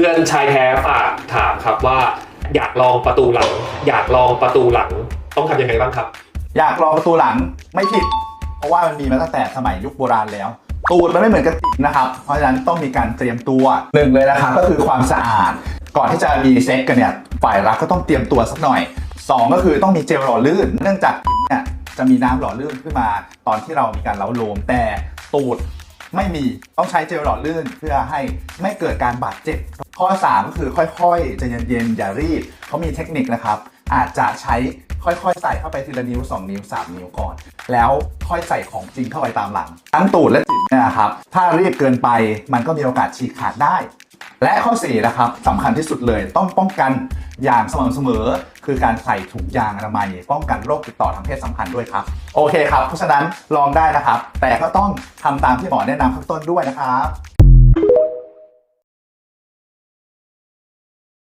พื่อนชายแท้ฝากถามครับว่า อยากลองประตูหลัง อยากลองประตูหลัง ต้องทำยังไงบ้างครับ อยากลองประตูหลังไม่ผิด เพราะว่ามันมีมาตั้งแต่สมัยยุคโบราณแล้ว ตูดมันไม่เหมือนกระติกนะครับ เพราะฉะนั้นต้องมีการเตรียมตัวหนึ่งเลยนะครับก็คือความสะอาด ก่อนที่จะมีเซ็กกันเนี่ยฝ่ายรักก็ต้องเตรียมตัวสักหน่อยสองก็คือต้องมีเจลหล่อลื่น เนื่องจากหินเนี่ยจะมีน้ำหล่อลื่นขึ้นมา ตอนที่เรามีการเล้าโลมแต่ตูด ไม่มีต้องใช้เจลหล่อลื่นเพื่อให้ไม่เกิดการบาดเจ็บ ข้อ 3 ก็คือค่อยๆใจเย็นๆอย่ารีบเขามีเทคนิคนะครับ อาจจะใช้ค่อยๆ ใส่เข้าไปทีละนิ้ว 2 นิ้ว 3 นิ้วก่อน แล้วค่อยใส่ของจริงเข้าไปตามหลัง ทั้งตูดและจิ๋มเนี่ยนะครับถ้ารีบเกินไปมันก็มีโอกาสฉีกขาดได้ และข้อ4นะครับสำคัญที่สุดเลยต้องป้องกันอย่างสม่ำเสมอ คือการใส่ถุงยางอนามัย ป้องกันโรคติดต่อทางเพศสัมพันธ์ด้วยครับ โอเคครับ เพราะฉะนั้นลองได้นะครับ แต่ก็ต้องทำตามที่หมอแนะนำข้างต้นด้วยนะครับ